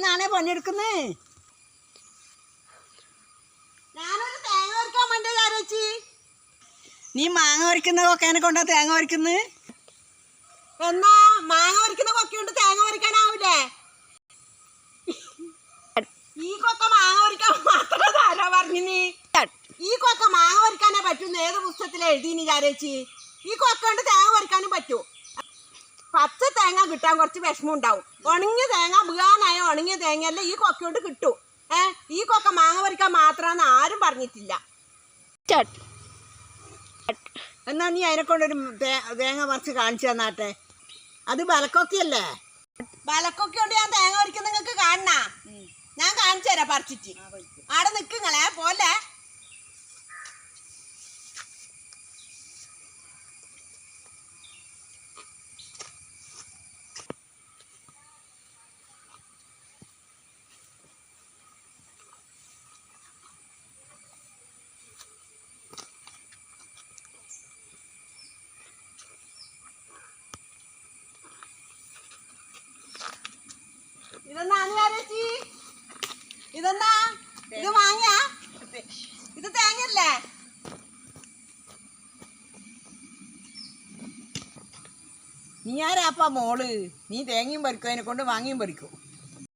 നിന്നാണേ പണിയെടുക്കുന്നേ? ഞാനൊരു തേങ്ങ പറിക്കാൻ വേണ്ടി ആരോച്ചി നീ മാങ്ങ വരയ്ക്കുന്ന കൊക്കേനെ കൊണ്ടാ തേങ്ങ വരയ്ക്കുന്ന? എന്നാ മാങ്ങ പറിക്കുന്ന കൊക്കയുണ്ട് തേങ്ങ വരയ്ക്കാനാവില്ലേ ഈ കൊക്ക മാങ്ങ വരയ്ക്കാൻ മാത്രം ആരാ പറഞ്ഞു നീ? ഈ കൊക്ക മാങ്ങ വരയ്ക്കാനേ പറ്റുന്ന ഏത് പുസ്തകത്തിൽ എഴുതി നീ ചാരേച്ചി ഈ കൊക്ക കൊണ്ട് തേങ്ങ വരയ്ക്കാനും പറ്റൂ? കിട്ടാൻ കുറച്ച് വിഷമം ഉണ്ടാവും. ഉണങ്ങിയ തേങ്ങ വീഴാനായ ഉണങ്ങിയ തേങ്ങയല്ല ഈ കൊക്കയോട് കിട്ടും. ഏ ഈ കൊക്ക മാങ്ങ പറിക്കാൻ മാത്രമാണെന്ന് ആരും പറഞ്ഞിട്ടില്ല. എന്നാ നീ അതിനെ കൊണ്ടൊരു തേങ്ങ പറിച്ച് കാണിച്ചു തന്നാട്ടെ. അത് ബലക്കൊക്കെയല്ലേ? ബലക്കൊക്കെ കൊണ്ട് ഞാൻ തേങ്ങ പറിക്കുന്ന നിങ്ങൾക്ക് കാണണ? ഞാൻ കാണിച്ചു തരാം പറിച്ചിട്ട്. ആടെ നിൽക്കുങ്ങളെ പോലെ. നീ ആരാപ്പാ മോൾ? നീ തേങ്ങയും പറിക്കും അതിനെ കൊണ്ട് വാങ്ങിയും പറിക്കും.